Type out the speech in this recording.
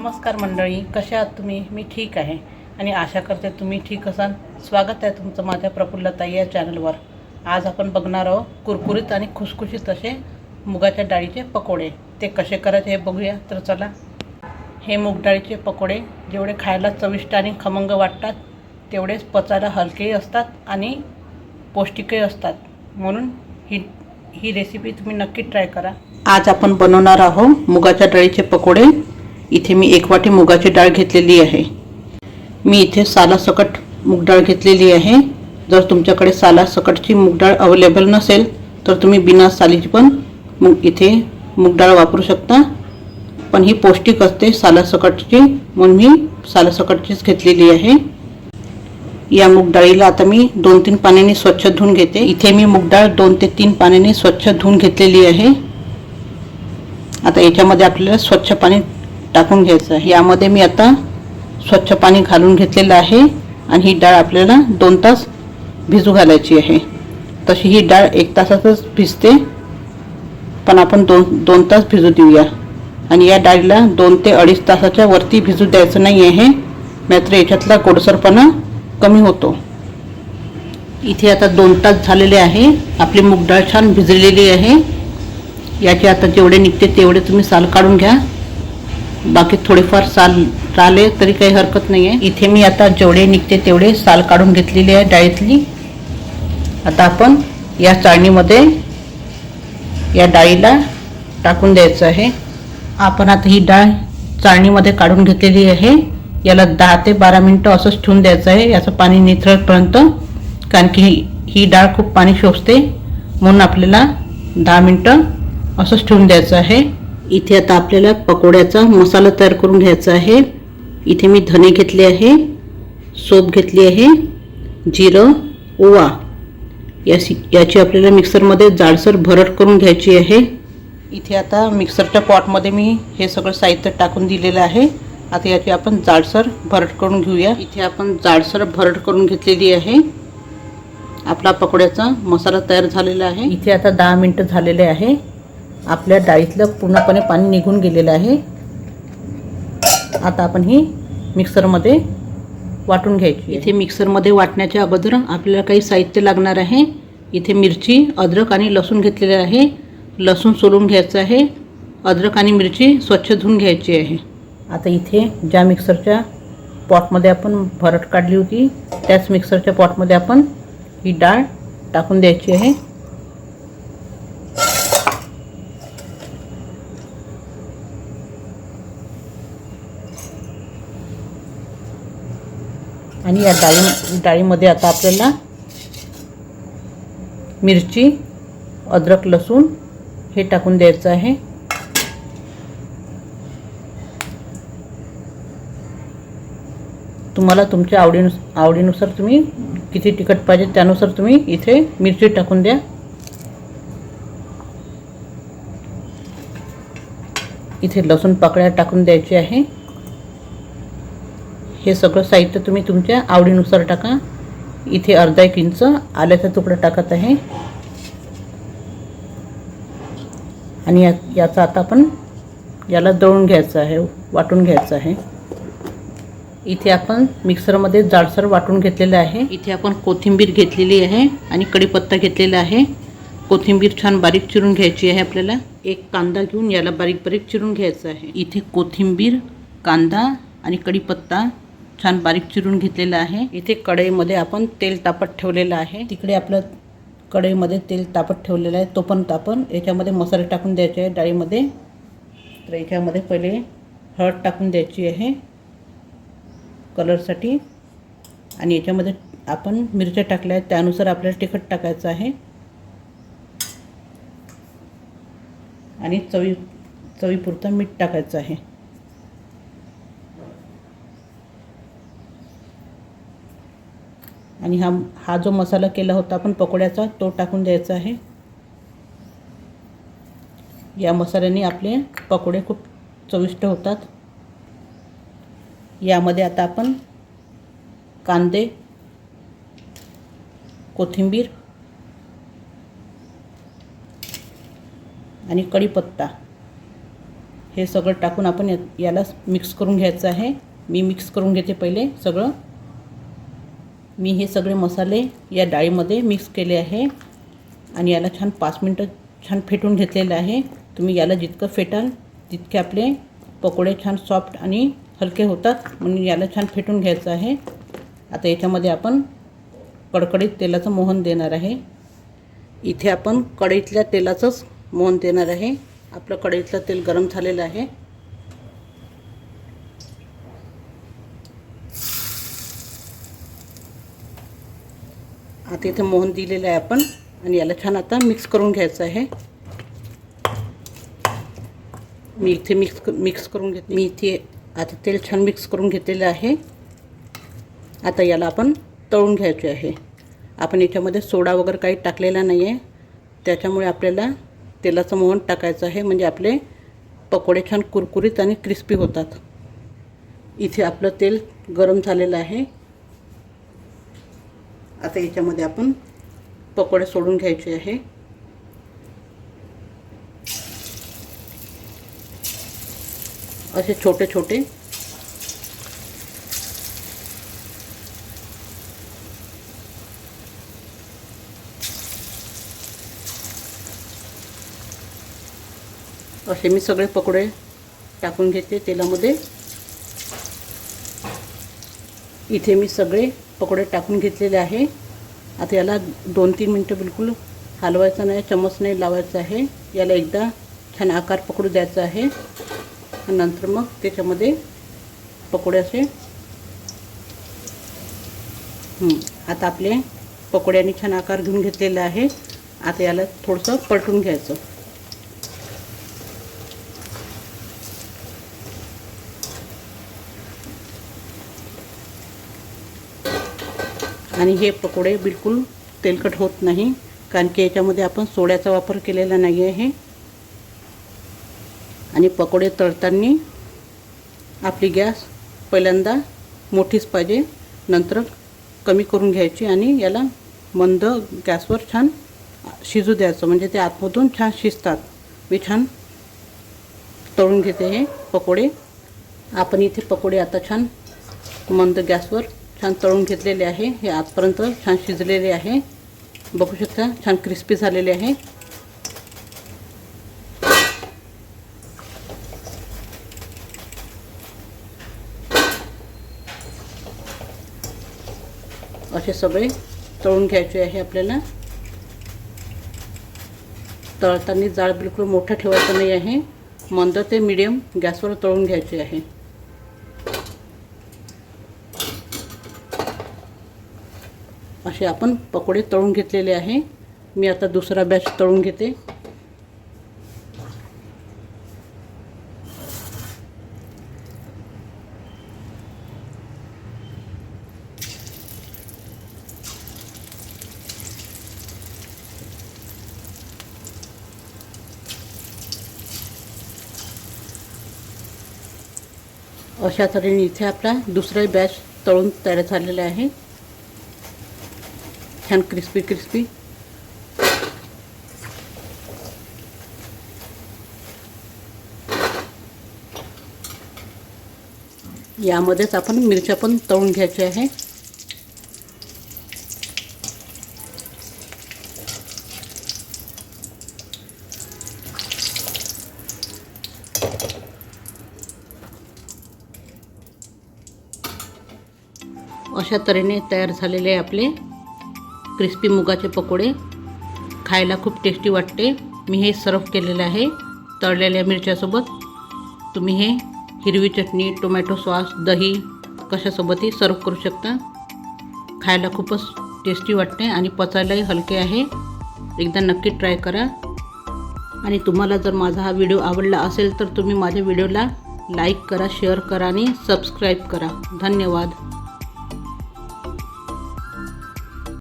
नमस्कार मंडळी कशा आहात तुम्ही? मी ठीक आहे आणि आशा करते तुम्ही ठीक असाल. स्वागत आहे तुमचं माझ्या प्रफुल्लताई या चॅनलवर. आज आपण बघणार आहोत कुरकुरीत आणि खुसखुशीत असे मुगाच्या डाळीचे पकोडे. ते कसे करायचे हे बघूया तर चला. हे मूग डाळीचे पकोडे जेवढे खायला चविष्ट आणि खमंग वाटतात तेवढेच पचायला हलकेही असतात आणि पौष्टिकही असतात. म्हणून ही ही रेसिपी तुम्ही नक्की ट्राय करा. आज आपण बनवणार आहोत मुगाच्या डाळीचे पकोडे. इथे मी एक वाटी मुगाची डाळ घेतलेली आहे. मी इथे सालासकट मूग डाळ घेतलेली आहे. जर तुमच्याकडे सालासकटची मूग डाळ अवेलेबल नसेल तर तुम्ही बिना सालीची पण मूग इथे मूग डाळ वापरू शकता. पण ही पौष्टिक असते सालासकटची म्हणून मी सालासकटचीच घेतलेली आहे. या मूग डाळीला आता मी दोन तीन पाण्याने स्वच्छ धुवून घेते. इथे मी मूग डाळ दोन ते तीन पाण्याने स्वच्छ धुवून घेतलेली आहे. आता याच्यामध्ये आपल्याला स्वच्छ पाणी टाकून घ्यायचं. यामध्ये मी आता स्वच्छ पाणी घालून घेतलेलं आहे आणि ही डाळ आपल्याला दोन तास भिजू घालायची आहे. तशी ही डाळ एक तासातच भिजते पण आपण दोन दोन तास भिजू देऊया. आणि या डाळीला दोन ते अडीच तासाच्या वरती भिजू द्यायचं नाही आहे. मात्र याच्यातला गोडसरपणा कमी होतो. इथे आता दोन तास झालेले आहे. आपली मूग डाळ छान भिजलेली आहे. याचे आता जेवढे निघते तेवढे तुम्ही साल काढून घ्या. बाकी थोडेफार साल राहिले तरी काही हरकत नाही आहे इथे मी आता जेवढे निघते तेवढे साल काढून घेतलेली आहे डाळीतली. आता आपण या चाळणीमध्ये या डाळीला टाकून द्यायचं आहे. आपण आता ही डाळ चाळणीमध्ये काढून घेतलेली आहे. याला दहा ते बारा मिनटं असंच ठेवून द्यायचं आहे. याचं पाणी निथळपर्यंत कारण की ही ही डाळ खूप पाणी शोषते. म्हणून आपल्याला दहा मिनटं असंच ठेवून द्यायचं आहे. इथे आता आपल्याला पकोड्याचा मसाला तयार करून घ्यायचा आहे. इथे मी धने घेतले आहे सोप घेतली आहे जिरं ओवा. याची याची आपल्याला मिक्सरमध्ये जाडसर भरट करून घ्यायची आहे. इथे आता मिक्सरच्या पॉटमध्ये मी हे सगळं साहित्य टाकून दिलेलं आहे. आता याची आपण जाडसर भरट करून घेऊया. इथे आपण जाडसर भरट करून घेतलेली आहे. आपला पकोड्याचा मसाला तयार झालेला आहे. इथे आता दहा मिनटं झालेले आहे. आपल्या डाळीतलं पूर्णपणे पाणी निघून गेलेलं आहे. आता आपण ही मिक्सरमध्ये वाटून घ्यायची इथे मिक्सरमध्ये वाटण्याच्या अगोदर आपल्याला काही साहित्य लागणार आहे. इथे मिरची अद्रक आणि लसूण घेतलेले आहे. लसूण सोलून घ्यायचं आहे. अद्रक आणि मिरची स्वच्छ धुवून घ्यायची आहे. आता इथे ज्या मिक्सरच्या पॉटमध्ये आपण भरट काढली होती त्याच मिक्सरच्या पॉटमध्ये आपण ही डाळ टाकून द्यायची आहे. आणि या डाळी डाळीमध्ये आता आपल्याला मिरची अद्रक लसूण हे टाकून द्यायचं आहे. तुम्हाला तुमच्या आवडीनुस आवडीनुसार तुम्ही किती तिखट पाहिजे त्यानुसार तुम्ही इथे मिरची टाकून द्या. इथे लसूण पाकळ्या टाकून द्यायची आहे. हे सगळं साहित्य तुम्ही तुमच्या आवडीनुसार टाका. इथे अर्धा एक इंच आल्याचा तुकडा टाकत आहे. आणि या याचा आता आपण याला दळून घ्यायचं आहे वाटून घ्यायचं आहे. इथे आपण मिक्सरमध्ये जाडसर वाटून घेतलेलं आहे. इथे आपण कोथिंबीर घेतलेली आहे आणि कढीपत्ता घेतलेला आहे. कोथिंबीर छान बारीक चिरून घ्यायची आहे आपल्याला. एक कांदा घेऊन याला बारीक बारीक चिरून घ्यायचं आहे. इथे कोथिंबीर कांदा आणि कढीपत्ता छान बारीक चिरून घेतलेलं आहे. इथे कढईमध्ये आपण तेल तापत ठेवलेलं आहे. तिकडे आपलं कढईमध्ये तेल तापत ठेवलेलं आहे. तो पण तापण याच्यामध्ये मसाले टाकून द्यायचे आहे डाळीमध्ये. तर याच्यामध्ये पहिले हळद टाकून द्यायची आहे. कलरसाठी. आणि याच्यामध्ये आपण मिरच्या टाकल्या आहेत. त्यानुसार आपल्याला तिखट टाकायचं आहे. आणि चवी चवीपुरतं मीठ टाकायचं आहे. आणि हा हा जो मसाला केला होता आपण पकोड्याचा तो टाकून द्यायचा आहे. या मसाल्याने आपले पकोडे खूप चविष्ट होतात. यामध्ये आता आपण कांदे कोथिंबीर आणि कढीपत्ता हे सगळं टाकून आपण याला मिक्स करून घ्यायचं आहे. मी मिक्स करून घेते पहिले सगळं. मी हे सगळे मसाले या डाळीमध्ये मिक्स केले आहे. आणि याला छान पाच मिनटं छान फेटून घेतलेलं आहे. तुम्ही याला जितकं फेटाल तितके आपले पकोडे छान सॉफ्ट आणि हलके होतात. म्हणून याला छान फेटून घ्यायचं आहे. आता याच्यामध्ये आपण कडकडीत तेलाचं मोहन देणार आहे. इथे आपण कढईतल्या तेलाचंच मोहन देणार आहे. आपलं कढईतलं तेल गरम झालेलं आहे. आता इथे मोहन दिलेलं आहे आपण. आणि याला छान आता मिक्स करून घ्यायचं आहे. मी इथे मिक्स मिक्स करून घेते. मी इथे आता तेल छान मिक्स करून घेतलेलं आहे. आता याला आपण तळून घ्यायचे आहे. आपण याच्यामध्ये सोडा वगैरे काही टाकलेला नाही आहे त्याच्यामुळे आपल्याला तेलाचं मोहन टाकायचं आहे. म्हणजे आपले पकोडे छान कुरकुरीत आणि क्रिस्पी होतात. इथे आपलं तेल गरम झालेलं आहे. आता याच्यामध्ये आपण पकोडे सोडून घ्यायचे आहे. असे छोटे छोटे. असे मी सगळे पकोडे टाकून घेते तेलामध्ये. इथे मी सगळे पकोडे टाकून घेतलेले आहे. आता याला दोन तीन मिनटं बिलकुल हलवायचं नाही चमच नाही लावायचं आहे. याला एकदा छान आकार पकडू द्यायचा आहे. नंतर मग त्याच्यामध्ये पकोडे असे आता आपले पकोड्याने छान आकार घेऊन घेतलेला आहे. आता याला थोडंसं पलटून घ्यायचं. आणि हे पकोडे बिलकुल तेलकट होत नाही कारण की याच्यामध्ये आपण सोड्याचा वापर केलेला नाही आहे. आणि पकोडे तळताना आपली गॅस पहिल्यांदा मोठीच पाहिजे नंतर कमी करून घ्यायची आणि याला मंद गॅसवर छान शिजू द्यायचं म्हणजे ते आतमधून छान शिजतात. मी छान तळून घेते हे पकोडे. आपण इथे पकोडे आता छान मंद गॅसवर छान तळून घेतलेले आहे. हे आजपर्यंत छान शिजलेले आहे. बघू शकता छान क्रिस्पी झालेले आहे. असे सगळे तळून घ्यायचे आहे आपल्याला. तळताना जाळ बिलकुल मोठं ठेवायचं नाही आहे. मंद ते मिडियम गॅसवर तळून घ्यायचे आहे. असे आपण पकोडे तळून घेतलेले आहे. मी आता दुसरा बॅच तळून घेते. अशा तऱ्हेने इथे आपला दुसरा बॅच तळून तयार झालेला आहे. छान क्रिस्पी क्रिस्पी यामध्येच आपण मिरच्या पण तळून घ्यायच्या आहे. अशा तऱ्हेने तयार झालेले आपले क्रिस्पी मुगाचे पकोडे. खायला खूप टेस्टी वाटते. मी हे सर्व केलेलं आहे. तळलेल्या मिरच्यासोबत. तुम्ही हे हिरवी चटणी टोमॅटो सॉस दही कशासोबतही सर्व करू शकता. खायला खूपच टेस्टी वाटते आणि पचायलाही हलके आहे. एकदा नक्की ट्राय करा. आणि तुम्हाला जर माझा हा व्हिडिओ आवडला असेल तर तुम्ही माझ्या व्हिडिओला लाईक करा शेअर करा आणि सबस्क्राईब करा. धन्यवाद.